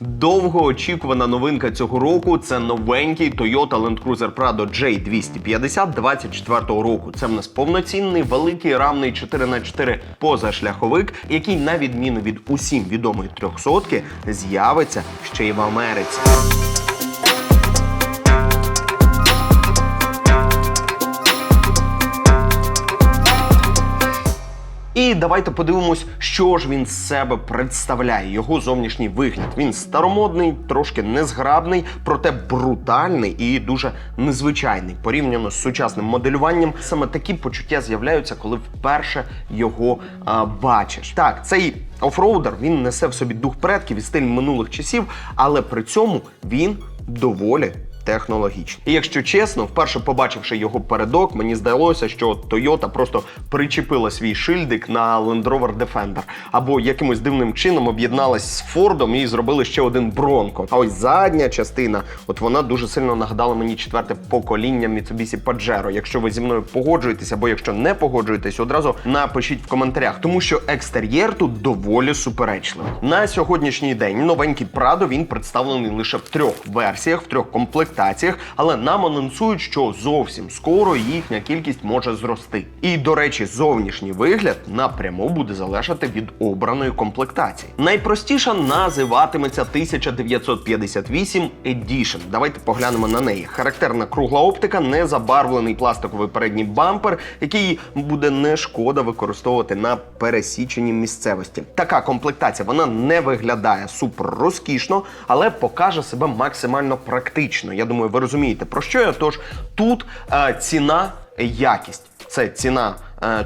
Довгоочікувана новинка цього року це новенький Toyota Land Cruiser Prado J250 24 року. Це в нас повноцінний великий рамний 4х4 позашляховик, який, на відміну від усім відомої трьохсотки, з'явиться ще й в Америці. І давайте подивимось, що ж він з себе представляє. Його зовнішній вигляд. Він старомодний, трошки незграбний, проте брутальний і дуже незвичайний. Порівняно з сучасним моделюванням, саме такі почуття з'являються, коли вперше його а, бачиш. Так, цей офроудер він несе в собі дух предків і стиль минулих часів, але при цьому він доволі технологічний. І якщо чесно, вперше побачивши його передок, мені здалося, що Toyota просто причепила свій шильдик на Land Rover Defender або якимось дивним чином об'єдналась з Фордом і зробили ще один Бронко. А ось задня частина, от вона дуже сильно нагадала мені четверте покоління Mitsubishi Pajero. Якщо ви зі мною погоджуєтесь, або якщо не погоджуєтесь, одразу напишіть в коментарях, тому що екстер'єр тут доволі суперечливий. На сьогоднішній день новенький Prado він представлений лише в трьох версіях, в трьох комплектаціях, але нам анонсують, що зовсім скоро їхня кількість може зрости. І до речі, зовнішній вигляд напряму буде залежати від обраної комплектації. Найпростіша називатиметься 1958 Edition. Давайте поглянемо на неї. Характерна кругла оптика, незабарвлений пластиковий передній бампер, який буде не шкода використовувати на пересіченій місцевості. Така комплектація вона не виглядає супер розкішно, але покаже себе максимально практично. Я думаю, ви розумієте про що я. Тож тут е, ціна, якість. Це ціна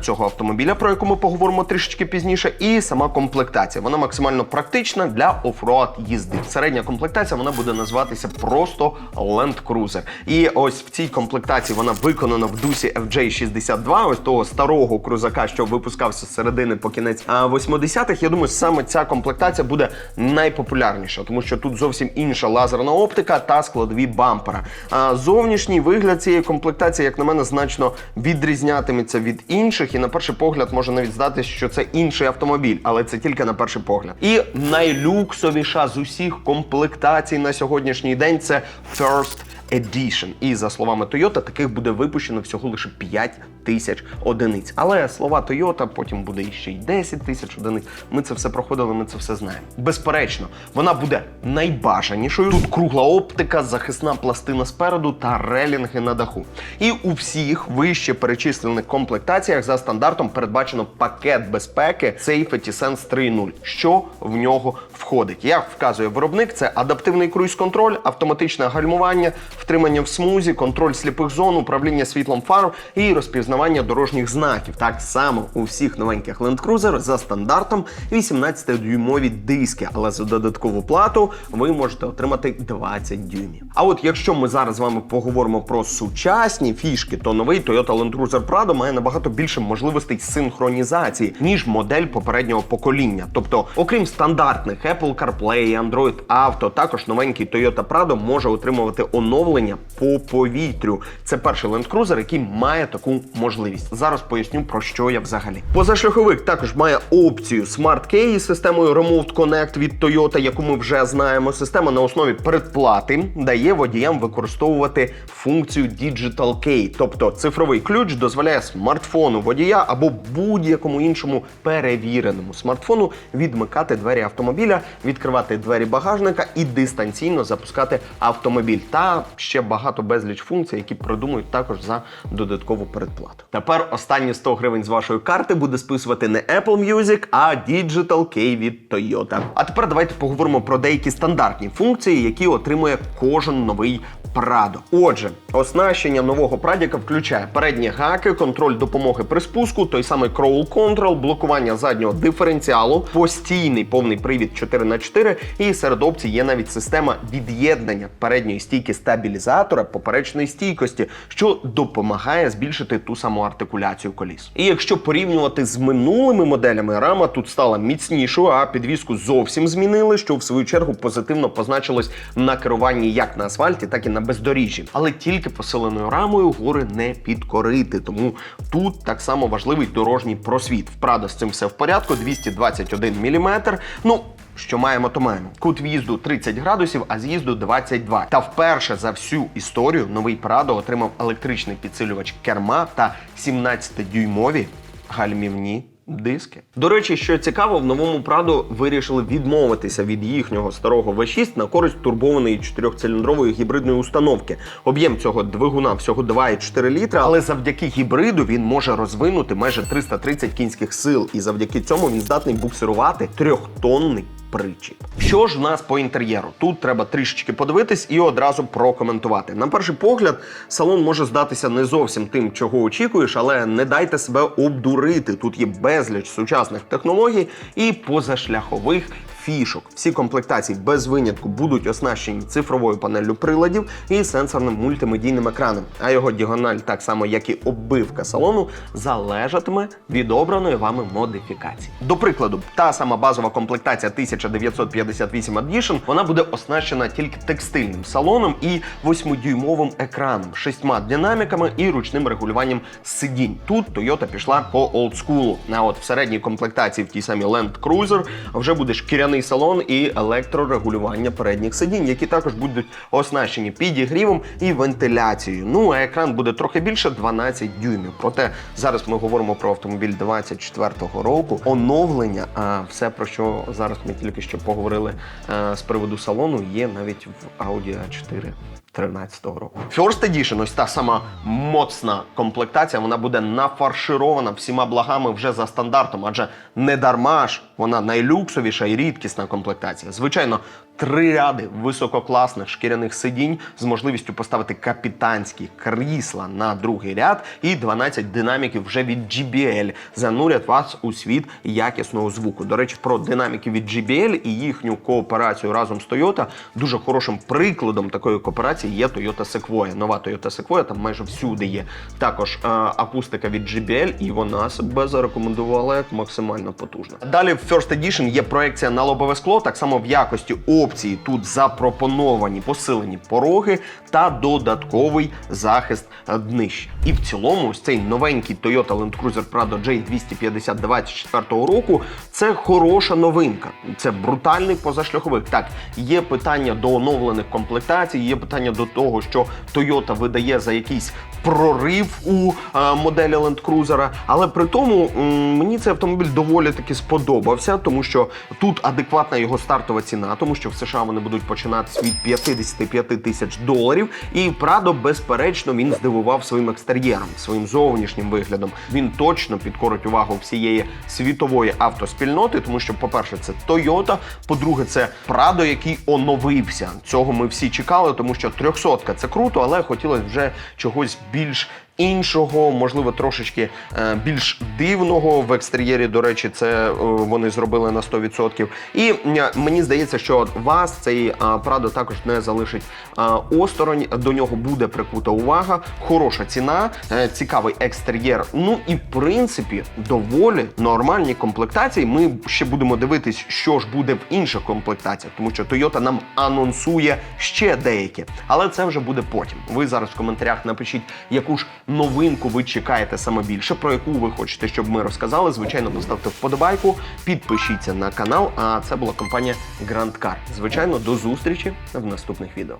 цього автомобіля, про яку ми поговоримо трішечки пізніше, і сама комплектація. Вона максимально практична для офроад їзди. Середня комплектація вона буде називатися просто Land Cruiser. І ось в цій комплектації вона виконана в дусі FJ62, ось того старого крузака, що випускався з середини по кінець а, 80-х. Я думаю, саме ця комплектація буде найпопулярніша, тому що тут зовсім інша лазерна оптика та складові бампера. А зовнішній вигляд цієї комплектації, як на мене, значно відрізнятиметься від інших, і на перший погляд може навіть здатися, що це інший автомобіль, але це тільки на перший погляд. І найлюксовіша з усіх комплектацій на сьогоднішній день це First Edition. І за словами Toyota, таких буде випущено всього лише 5 тисяч одиниць. Але слова Toyota, потім буде ще й 10 тисяч одиниць. Ми це все проходили, ми це все знаємо. Безперечно, вона буде найбажанішою. Тут кругла оптика, захисна пластина спереду та релінги на даху. І у всіх вище перечислених комплектаціях за стандартом передбачено пакет безпеки Safety Sense 3.0. Що в нього входить? Як вказує виробник, це адаптивний круїз-контроль, автоматичне гальмування, втримання в смузі, контроль сліпих зон, управління світлом фар і розпізнавання дорожніх знаків. Так само у всіх новеньких Land Cruiser за стандартом 18-дюймові диски, але за додаткову плату ви можете отримати 20 дюймів. А от якщо ми зараз з вами поговоримо про сучасні фішки, то новий Toyota Land Cruiser Prado має набагато більше можливостей синхронізації, ніж модель попереднього покоління. Тобто, окрім стандартних Apple CarPlay, Android Auto, також новенький Toyota Prado може отримувати оновлення по повітрю. Це перший Land Cruiser, який має таку можливість. Зараз поясню про що я взагалі. Позашляховик також має опцію Smart Key із системою Remote Connect від Toyota, яку ми вже знаємо. Система на основі передплати дає водіям використовувати функцію Digital Key, тобто цифровий ключ дозволяє смартфону водія або будь-якому іншому перевіреному смартфону відмикати двері автомобіля, відкривати двері багажника і дистанційно запускати автомобіль. Та ще багато безліч функцій, які придумують також за додаткову передплату. Тепер останні 100 гривень з вашої карти буде списувати не Apple Music, а Digital Key від Toyota. А тепер давайте поговоримо про деякі стандартні функції, які отримує кожен новий Prado. Отже, оснащення нового прадіка включає передні гаки, контроль допомоги при спуску, той самий Crawl Control, блокування заднього диференціалу, постійний повний привід 4х4, і серед опцій є навіть система від'єднання передньої стійки стабілізатора поперечної стійкості, що допомагає збільшити ту саму артикуляцію коліс. І якщо порівнювати з минулими моделями, рама тут стала міцнішою, а підвіску зовсім змінили, що в свою чергу позитивно позначилось на керуванні як на асфальті, так і на бездоріжжі. Але тільки посиленою рамою гори не підкорити. Тому тут так само важливий дорожній просвіт. Вправда, з цим все в порядку. 221 мм. Ну. Що маємо, то маємо. Кут в'їзду 30 градусів, а з'їзду 22. Та вперше за всю історію новий Прадо отримав електричний підсилювач керма та 17-дюймові гальмівні. Диски. До речі, що цікаво, в новому Прадо вирішили відмовитися від їхнього старого V6 на користь турбованої чотирьохциліндрової гібридної установки. Об'єм цього двигуна всього 2,4 літра, але завдяки гібриду він може розвинути майже 330 кінських сил, і завдяки цьому він здатний буксирувати трьохтонний причіп. Що ж в нас по інтер'єру? Тут треба трішечки подивитись і одразу прокоментувати. На перший погляд, салон може здатися не зовсім тим, чого очікуєш, але не дайте себе обдурити. Тут є безліч сучасних технологій і позашляхових фішок. Всі комплектації без винятку будуть оснащені цифровою панеллю приладів і сенсорним мультимедійним екраном. А його діагональ, так само як і оббивка салону, залежатиме від обраної вами модифікації. До прикладу, та сама базова комплектація 1958 Edition, вона буде оснащена тільки текстильним салоном і 8-дюймовим екраном, шістьма динаміками і ручним регулюванням сидінь. Тут Toyota пішла по олдскулу. А от в середній комплектації в тій самій Land Cruiser вже буде шкіряний салон і електрорегулювання передніх сидінь, які також будуть оснащені підігрівом і вентиляцією. Ну а екран буде трохи більше 12 дюймів. Проте зараз ми говоримо про автомобіль 24-го року. Оновлення, а все про що зараз ми тільки що поговорили е, з приводу салону, є навіть в Audi A4 13-го року. First Edition, ось та сама моцна комплектація, вона буде нафарширована всіма благами вже за стандартом, адже не дарма ж вона найлюксовіша і рідкісна комплектація. Звичайно, три ряди висококласних шкіряних сидінь з можливістю поставити капітанські крісла на другий ряд і 12 динаміків вже від JBL занурять вас у світ якісного звуку. До речі, про динаміки від JBL і їхню кооперацію разом з Toyota дуже хорошим прикладом такої кооперації є Toyota Sequoia. Нова Toyota Sequoia там майже всюди є. Також е, акустика від JBL, і вона себе зарекомендувала як максимально потужна. Далі в First Edition є проекція на лобове скло, так само в якості опції тут запропоновані посилені пороги та додатковий захист днища. І в цілому, ось цей новенький Toyota Land Cruiser Prado J250 24 року це хороша новинка. Це брутальний позашляховик. Так, є питання до оновлених комплектацій, є питання до того, що Toyota видає за якийсь прорив у е, моделі Land Cruiser, але при тому мені цей автомобіль доволі таки сподобався, тому що тут адекватна його стартова ціна, тому що в США вони будуть починатись від 55 тисяч доларів. І Прадо, безперечно, він здивував своїм екстер'єром, своїм зовнішнім виглядом. Він точно підкорить увагу всієї світової автоспільноти, тому що, по-перше, це Toyota, по-друге, це Прадо, який оновився. Цього ми всі чекали, тому що 300 це круто, але хотілося вже чогось більш. Іншого, можливо, трошечки е, більш дивного в екстер'єрі. До речі, це е, вони зробили на 100%. І е, мені здається, що вас цей е, Прадо також не залишить е, осторонь. До нього буде прикута увага, хороша ціна, е, цікавий екстер'єр. Ну і в принципі доволі нормальні комплектації. Ми ще будемо дивитись, що ж буде в інших комплектаціях, тому що Toyota нам анонсує ще деякі, але це вже буде потім. Ви зараз в коментарях напишіть, яку ж новинку ви чекаєте саме більше, про яку ви хочете, щоб ми розказали. Звичайно, поставте вподобайку, підпишіться на канал. А це була компанія Grand Car. Звичайно, до зустрічі в наступних відео.